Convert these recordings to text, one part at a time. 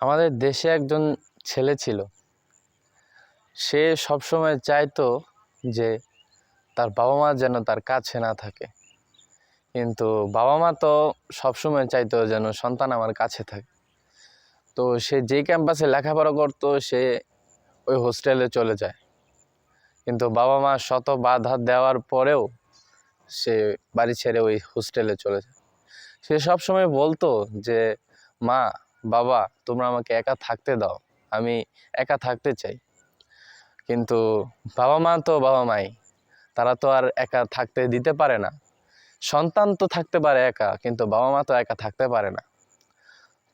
আমাদের দেশে একজন ছেলে ছিল। সে সবসময় চাইতো যে তার বাবা মা যেন তার কাছে না থাকে। কিন্তু বাবা মা তো সবসময় চাইতো যেন সন্তান আমার কাছে থাকে। তো সে যেই ক্যাম্পাসে লেখাপড়া করতো, সে ওই হোস্টেলে চলে যায়। কিন্তু বাবা মা শত বাধা দেওয়ার পরেও সে বাড়ি ছেড়ে ওই হোস্টেলে চলে যায়। সে সবসময় বলতো যে, মা বাবা, তোমরা আমাকে একা থাকতে দাও। আমি একা থাকতে চাই। কিন্তু বাবা মা তো বাবা মাই। তারা তো আর একা থাকতে দিতে পারে না। সন্তান তো থাকতে পারে একা, কিন্তু বাবা মা তো একা থাকতে পারে না।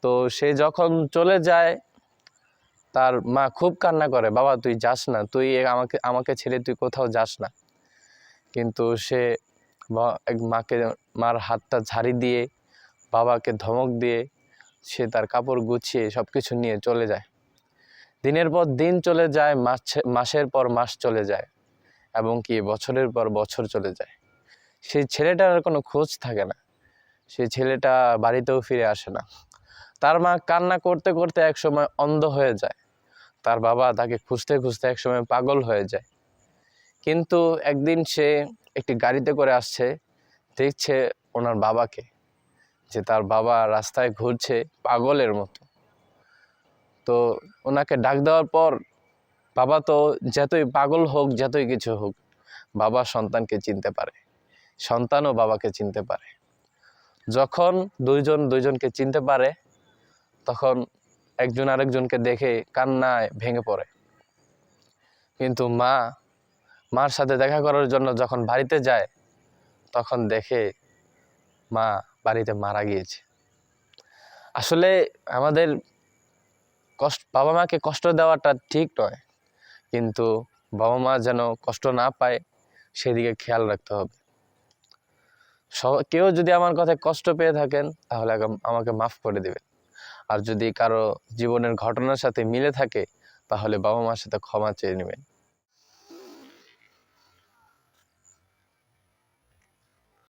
তো সে যখন চলে যায়, তার মা খুব কান্না করে, বাবা, তুই যাস না, তুই আমাকে আমাকে ছেড়ে তুই কোথাও যাস না। কিন্তু সে মাকে মার হাতটা ঝাড়ি দিয়ে, বাবাকে ধমক দিয়ে সে তার কাপড় গুছিয়ে সব কিছু নিয়ে চলে যায়। দিনের পর দিন চলে যায় মাস মাসের পর মাস চলে যায় এবং কি বছরের পর বছর চলে যায়। সেই ছেলেটার আর কোনো খোঁজ থাকে না। সেই ছেলেটা বাড়িতেও ফিরে আসে না। তার মা কান্না করতে করতে একসময় অন্ধ হয়ে যায়। তার বাবা তাকে খুঁজতে খুঁজতে একসময় পাগল হয়ে যায়। কিন্তু একদিন সে একটি গাড়িতে করে আসছে, দেখছে ওনার বাবাকে। যে তার বাবা রাস্তায় ঘুরছে পাগলের মতো। তো ওনাকে ডাক দেওয়ার পর বাবা তো যতই পাগল হোক, যতই কিছু হোক, বাবা সন্তানকে চিনতে পারে। সন্তানও বাবাকে চিনতে পারে। যখন দুইজন দুইজনকে চিনতে পারে, তখন একজন আরেকজনকে দেখে কান্নায় ভেঙে পড়ে। কিন্তু মা, মার সাথে দেখা করার জন্য যখন বাড়িতে যায়, তখন দেখে মা বাড়িতে মারা গিয়েছে। আসলে আমাদের কষ্ট, বাবা মাকে কষ্ট দেওয়াটা ঠিক নয়, কিন্তু বাবা মা যেন কষ্ট না পায়, সেদিকে খেয়াল রাখতে হবে। কেউ যদি আমার কথায় কষ্ট পেয়ে থাকেন, তাহলে আমাকে মাফ করে দেবেন। আর যদি কারও জীবনের ঘটনার সাথে মিলে থাকে, তাহলে বাবা মার সাথে ক্ষমা চেয়ে নেবেন।